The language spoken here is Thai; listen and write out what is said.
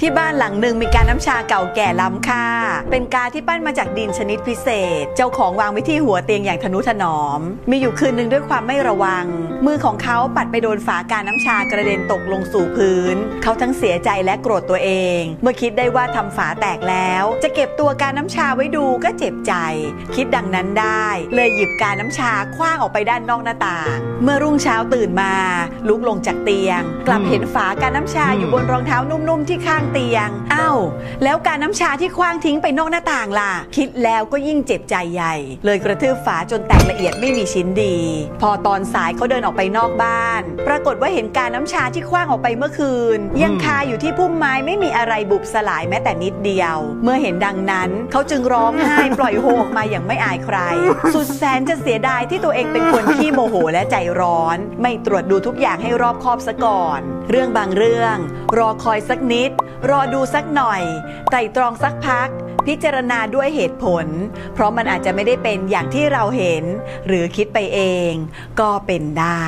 ที่บ้านหลังหนึ่งมีการน้ำชาเก่าแก่ล้ำค่า เป็นกาที่ปั้นมาจากดินชนิดพิเศษ เจ้าของวางไว้ที่หัวเตียงอย่างทนุถนอม มีอยู่คืนหนึ่งด้วยความไม่ระวัง มือของเขาปัดไปโดนฝาการน้ำชากระเด็นตกลงสู่พื้น เขาทั้งเสียใจและโกรธตัวเอง เมื่อคิดได้ว่าทำฝาแตกแล้ว จะเก็บตัวการน้ำชาไว้ดูก็เจ็บใจ คิดดังนั้นได้ เลยหยิบการน้ำชาคว้างออกไปด้านนอกหน้าต่าง เมื่อรุ่งเช้าตื่นมา ลุกลงจากเตียง กลับเห็นฝาการน้ำชาอยู่บนรองเท้านุ่มๆที่ข้างเตียงอ้าวแล้วการน้ำชาที่คว้างทิ้งไปนอกหน้าต่างล่ะ คิดแล้วก็ยิ่งเจ็บใจใหญ่ เลยกระทืบฝาจนแตกละเอียดไม่มีชิ้นดี พอตอนสายเขาเดินออกไปนอกบ้าน ปรากฏว่าเห็นการน้ำชาที่คว้างออกไปเมื่อคืน ยังคาอยู่ที่พุ่มไม้ไม่มีอะไรบุบสลายแม้แต่นิดเดียว เมื่อเห็นดังนั้นเขาจึงร้องไห้ปล่อยโฮออกมาอย่างไม่อายใคร สุดแสนจะเสียดายที่ตัวเองเป็นคนที่โมโหและใจร้อน ไม่ตรวจดูทุกอย่างให้รอบคอบซะก่อน เรื่องบางเรื่อง รอคอยสักนิด รอดูสักหน่อยไตร่ตรองสักพัก พิจารณาด้วยเหตุผล เพราะมันอาจจะไม่ได้เป็นอย่างที่เราเห็น หรือคิดไปเอง ก็เป็นได้